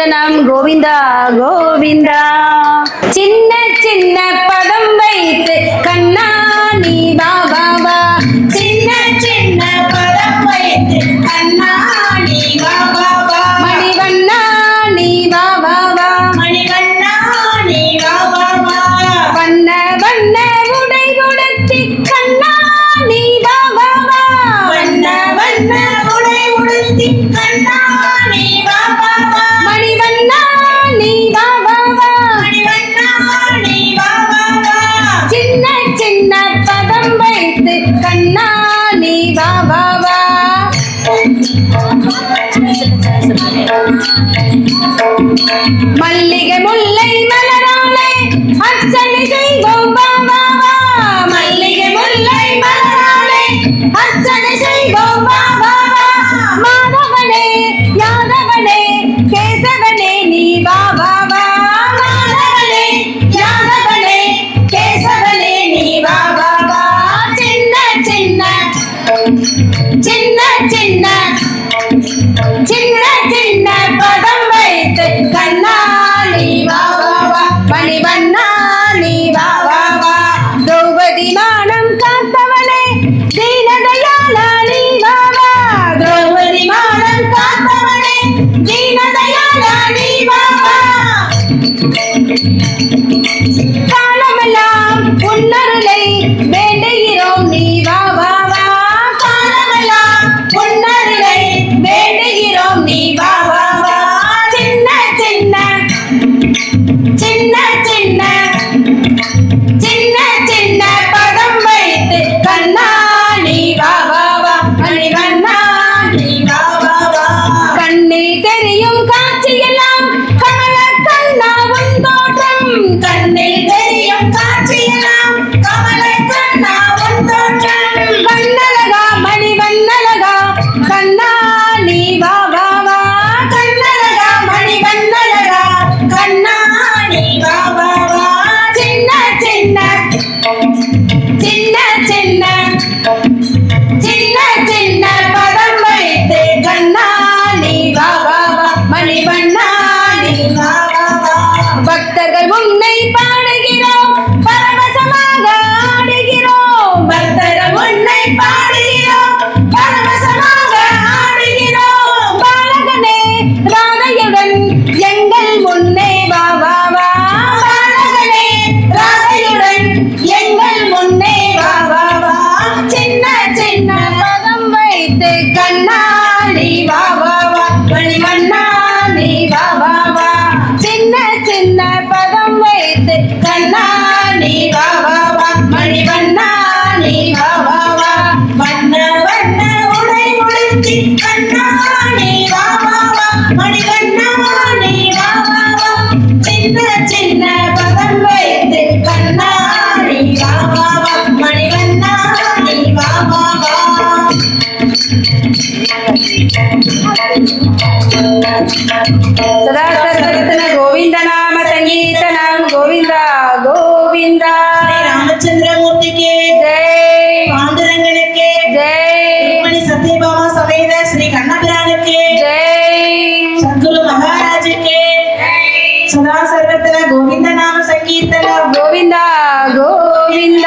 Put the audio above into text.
கீர்த்தனம் கோவிந்தா கோவிந்தா. சின்ன சின்ன பதம் வைத்து கண்ணா நீ பாபாவா மல்லிகை முல்லை மலராலே அர்ச்சனை செய்வோம். பாபா மல்லிகை முல்லை மலராலே அர்ச்சனை செய்வோம். பாபா Marina. ಗೋವಿಂದ